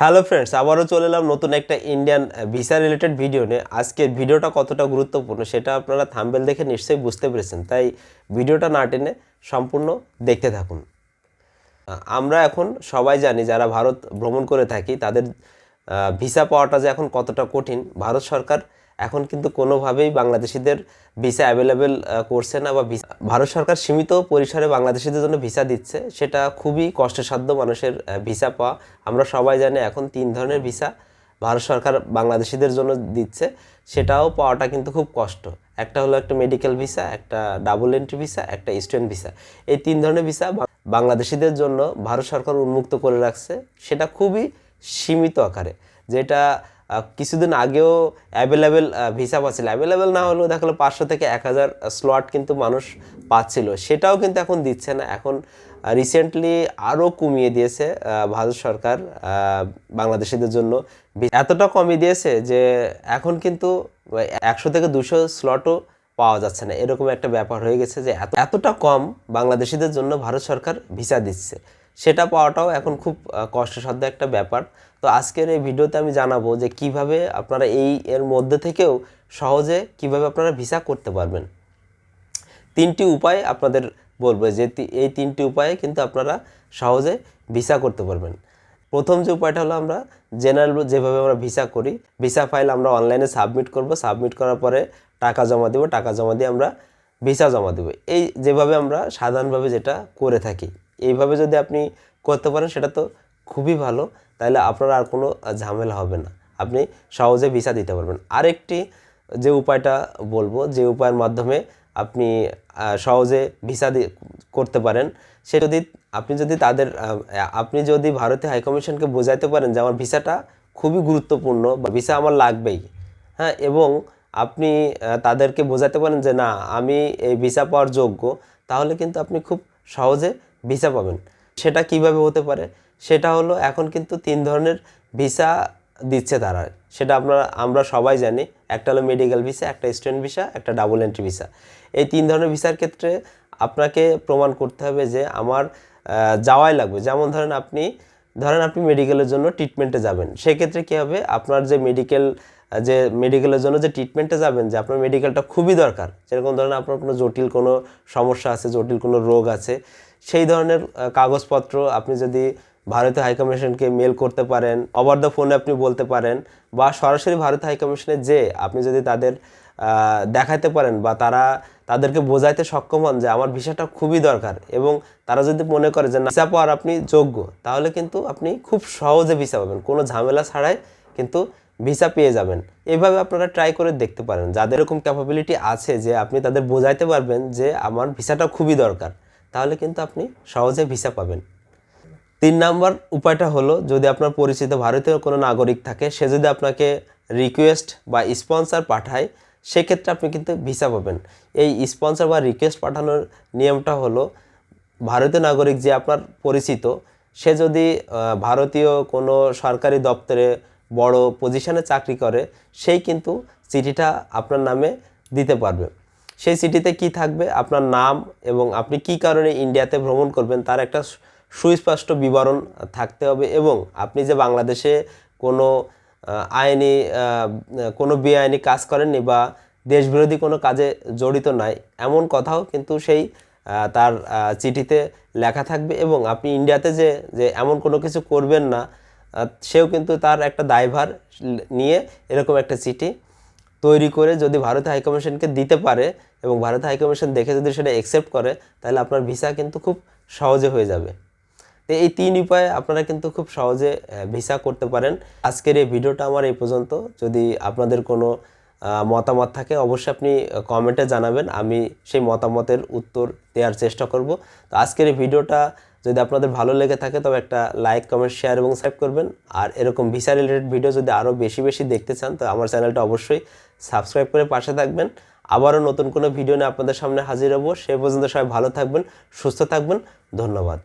Hello friends আবারও চলে এলাম নতুন একটা ইন্ডিয়ান ভিসা রিলেটেড ভিডিও নিয়ে। আজকের ভিডিওটা কতটা গুরুত্বপূর্ণ সেটা আপনারা থাম্বেল দেখে নিশ্চয়ই বুঝতে পেরেছেন। তাই ভিডিওটা না টেনে সম্পূর্ণ দেখতে থাকুন। আমরা এখন সবাই জানি, যারা ভারত ভ্রমণ করে থাকি, তাদের ভিসা পাওয়াটা যে এখন কতটা কঠিন। ভারত সরকার এখন কিন্তু কোনোভাবেই বাংলাদেশিদের ভিসা অ্যাভেলেবেল করছে না বা ভারত সরকার সীমিত পরিসরে বাংলাদেশিদের জন্য ভিসা দিচ্ছে। সেটা খুবই কষ্টসাধ্য মানুষের ভিসা পাওয়া। আমরা সবাই জানি এখন তিন ধরনের ভিসা ভারত সরকার বাংলাদেশিদের জন্য দিচ্ছে। সেটাও পাওয়াটা কিন্তু খুব কষ্ট। একটা হলো একটা মেডিকেল ভিসা একটা ডাবল এন্ট্রি ভিসা একটা স্টুডেন্ট ভিসা এই তিন ধরনের ভিসা বাংলাদেশিদের জন্য ভারত সরকার উন্মুক্ত করে রাখছে। সেটা খুবই সীমিত আকারে। যেটা কিছুদিন আগেও অ্যাভেলেবেল ভিসা পাচ্ছিল। অ্যাভেলেবেল না হলেও দেখাল পাঁচশো থেকে এক হাজার স্লট কিন্তু মানুষ পাচ্ছিল। সেটাও কিন্তু এখন দিচ্ছে না। এখন রিসেন্টলি আরও কমিয়ে দিয়েছে ভারত সরকার বাংলাদেশিদের জন্য। এতটা কমিয়ে দিয়েছে যে এখন কিন্তু একশো থেকে দুশো স্লটও পাওয়া যাচ্ছে না। এরকম একটা ব্যাপার হয়ে গেছে যে এত, এতটা কম বাংলাদেশিদের জন্য ভারত সরকার ভিসা দিচ্ছে। সেটা পাওয়াটাও এখন খুব কষ্টসাধ্য একটা ব্যাপার। তো আজকের এই ভিডিওতে আমি জানাব যে কীভাবে আপনারা এই এর মধ্যে থেকেও সহজে কীভাবে আপনারা ভিসা করতে পারবেন। তিনটি উপায় আপনাদের বলব, যে এই তিনটি উপায়ে কিন্তু আপনারা সহজে ভিসা করতে পারবেন। প্রথম যে উপায়টা হলো আমরা জেনারেল যেভাবে আমরা ভিসা করি, ভিসা ফাইল আমরা অনলাইনে সাবমিট করব। সাবমিট করার পরে টাকা জমা দেবো, টাকা জমা দিয়ে আমরা ভিসা জমা দেবো। এই যেভাবে আমরা সাধারণভাবে যেটা করে থাকি। এইভাবে যদি আপনি করতে পারেন, সেটা তো খুবই ভালো। তাহলে আপনার আর কোনো ঝামেলা হবে না। আপনি সহজে ভিসা দিতে পারবেন। আরেকটি যে উপায়টা বলব, যে উপায়ের মাধ্যমে আপনি সহজে ভিসা করতে পারেন সে যদি আপনি যদি তাদের আপনি যদি ভারতীয় হাইকমিশনকে বোঝাইতে পারেন যে আমার ভিসাটা খুবই গুরুত্বপূর্ণ বা ভিসা আমার লাগবেই হ্যাঁ এবং আপনি তাদেরকে বোঝাতে পারেন যে না, আমি এই ভিসা পাওয়ার যোগ্য, তাহলে কিন্তু আপনি খুব সহজে ভিসা পাবেন। সেটা কীভাবে হতে পারে? সেটা হলো এখন কিন্তু তিন ধরনের ভিসা দিচ্ছে তারা। সেটা আপনারা আমরা সবাই জানি। একটা হলো মেডিকেল ভিসা একটা স্টুডেন্ট ভিসা একটা ডাবল এন্ট্রি ভিসা এই তিন ধরনের ভিসার ক্ষেত্রে আপনাকে প্রমাণ করতে হবে যে আমার যাওয়াই লাগবে। যেমন ধরেন আপনি ধরেন আপনি মেডিকেলের জন্য ট্রিটমেন্টে যাবেন। সেক্ষেত্রে কী হবে? আপনার যে মেডিকেল যে মেডিকেলের জন্য যে ট্রিটমেন্টে যাবেন, যে আপনার মেডিকেলটা খুবই দরকার। যেরকম ধরেন আপনার কোনো জটিল কোনো সমস্যা আছে, জটিল কোনো রোগ আছে সেই ধরনের কাগজপত্র আপনি যদি ভারতীয় হাইকমিশনকে মেল করতে পারেন ওভার দ্য ফোনে আপনি বলতে পারেন, বা সরাসরি ভারতীয় হাইকমিশনে যে আপনি যদি তাদের দেখাতে পারেন, বা তারা তাদেরকে বোঝাইতে সক্ষম হন যে আমার ভিসাটা খুবই দরকার, এবং তারা যদি মনে করে যে না, ভিসা পাওয়ার আপনি যোগ্য, তাহলে কিন্তু আপনি খুব সহজে ভিসা পাবেন। কোনো ঝামেলা ছাড়াই কিন্তু ভিসা পেয়ে যাবেন। এভাবে আপনারা ট্রাই করে দেখতে পারেন। যাদের এরকম ক্যাপাবিলিটি আছে যে আপনি তাদের বোঝাইতে পারবেন যে আমার ভিসাটা খুবই দরকার। তাহলে কিন্তু আপনি সহজে ভিসা পাবেন। তিন নাম্বার উপায়টা হলো, যদি আপনার পরিচিত ভারতীয় কোনো নাগরিক থাকে, সে যদি আপনাকে রিকোয়েস্ট বা স্পন্সর পাঠায়, সেক্ষেত্রে আপনি কিন্তু ভিসা পাবেন। এই স্পন্সর বা রিকোয়েস্ট পাঠানোর নিয়মটা হলো, ভারতীয় নাগরিক যে আপনার পরিচিত, সে যদি ভারতীয় কোনো সরকারি দপ্তরে বড় পজিশনে চাকরি করে, সেই কিন্তু চিঠিটা আপনার নামে দিতে পারবে। সেই চিঠিতে কি থাকবে, আপনার নাম এবং আপনি কি কারণে ইন্ডিয়াতে ভ্রমণ করবেন, তার একটা সুস্পষ্ট বিবরণ থাকতে হবে এবং আপনি যে বাংলাদেশে কোনো আইনি কোনো বেআইনি কাজ করেননি বা দেশবিরোধী কোনো কাজে জড়িত নাই, এমন কথাও কিন্তু সেই তার চিঠিতে লেখা থাকবে এবং আপনি ইন্ডিয়াতে যে যে এমন কোনো কিছু করবেন না সেও কিন্তু তার একটা দায়ভার নিয়ে এরকম একটা চিঠি তৈরি করে যদি ভারতে হাইকমিশনকে দিতে পারে এবং ভারতে হাইকমিশন দেখে যদি সেটা অ্যাকসেপ্ট করে, তাহলে আপনার ভিসা কিন্তু খুব সহজে হয়ে যাবে। তো এই তিন উপায়ে আপনারা কিন্তু খুব সহজে ভিসা করতে পারেন। আজকের এই ভিডিওটা আমার এই পর্যন্ত। যদি আপনাদের কোনো মতামত থাকে, অবশ্যই আপনি কমেন্টে জানাবেন। আমি সেই মতামতের উত্তর দেওয়ার চেষ্টা করব। তো আজকের এই ভিডিওটা যদি আপনাদের ভালো লেগে থাকে, তবে একটা লাইক, কমেন্ট, শেয়ার এবং সাবস্ক্রাইব করবেন। আর এরকম ভিসা রিলেটেড ভিডিও যদি আরও বেশি বেশি দেখতে চান, তো আমার চ্যানেলটা অবশ্যই সাবস্ক্রাইব করে পাশে থাকবেন। আবারও নতুন কোনো ভিডিও নিয়ে আপনাদের সামনে হাজির হব। সে পর্যন্ত সবাই ভালো থাকবেন, সুস্থ থাকবেন। ধন্যবাদ।